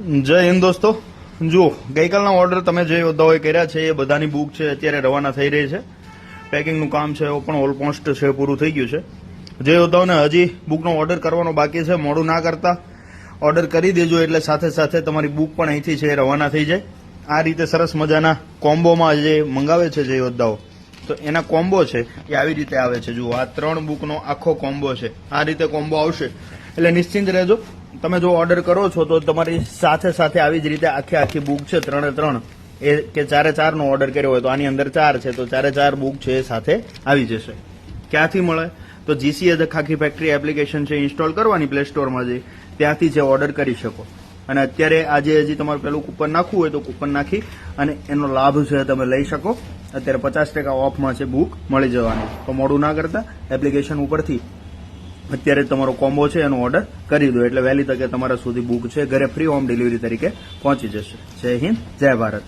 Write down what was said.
જય હિન્દ દોસ્તો. જુઓ, ગઈકાલના ઓર્ડર તમે જે યોદ્ધાઓએ કર્યા છે, એ બધાની બુક છે, અત્યારે રવાના થઈ રહી છે. પેકિંગનું કામ છે, એ પણ ઓલમોસ્ટ છે, પૂરું થઈ ગયું છે. જે યોદ્ધાઓને હજી બુકનો ઓર્ડર કરવાનો બાકી છે, મોડું ના કરતા ઓર્ડર કરી દેજો, એટલે સાથે સાથે તમારી બુક પણ અહીંથી છે, એ રવાના થઈ જાય. આ રીતે સરસ મજાના કોમ્બોમાં જે મંગાવે છે જે યોદ્ધાઓ, તો એના કોમ્બો છે, એ આવી રીતે આવે છે. જુઓ, આ ત્રણ બુકનો આખો કોમ્બો છે. આ રીતે કોમ્બો આવશે. એટલે નિશ્ચિંત રહેજો. તમે જો ઓર્ડર કરો છો, તો તમારી સાથે સાથે આવી જ રીતે આખી આખી બુક છે, ત્રણે ત્રણ. એ કે ચારે ચારનો ઓર્ડર કર્યો હોય તો આની અંદર ચાર છે, તો ચારે ચાર બુક છે એ સાથે આવી જશે. ક્યાંથી મળે? તો GCA the Khakhi factory application છે ઇન્સ્ટોલ કરવાની પ્લે સ્ટોરમાં જઈ ત્યાંથી જે ઓર્ડર કરી શકો. અને અત્યારે આજે હજી તમારે પેલું કૂપન નાખવું હોય તો કૂપન નાખી અને એનો લાભ છે તમે લઈ શકો. અત્યારે પચાસ ટકા ઓફમાં છે બુક મળી જવાની. તો મોડું ના કરતા એપ્લિકેશન ઉપરથી અત્યારે તમારો કોમ્બો છે, એનો ઓર્ડર કરી દો. એટલે વહેલી તકે તમારા સુધી બુક છે. ઘરે ફ્રી હોમ ડિલિવરી તરીકે પહોંચી જશે. જય હિન્દ, જય ભારત.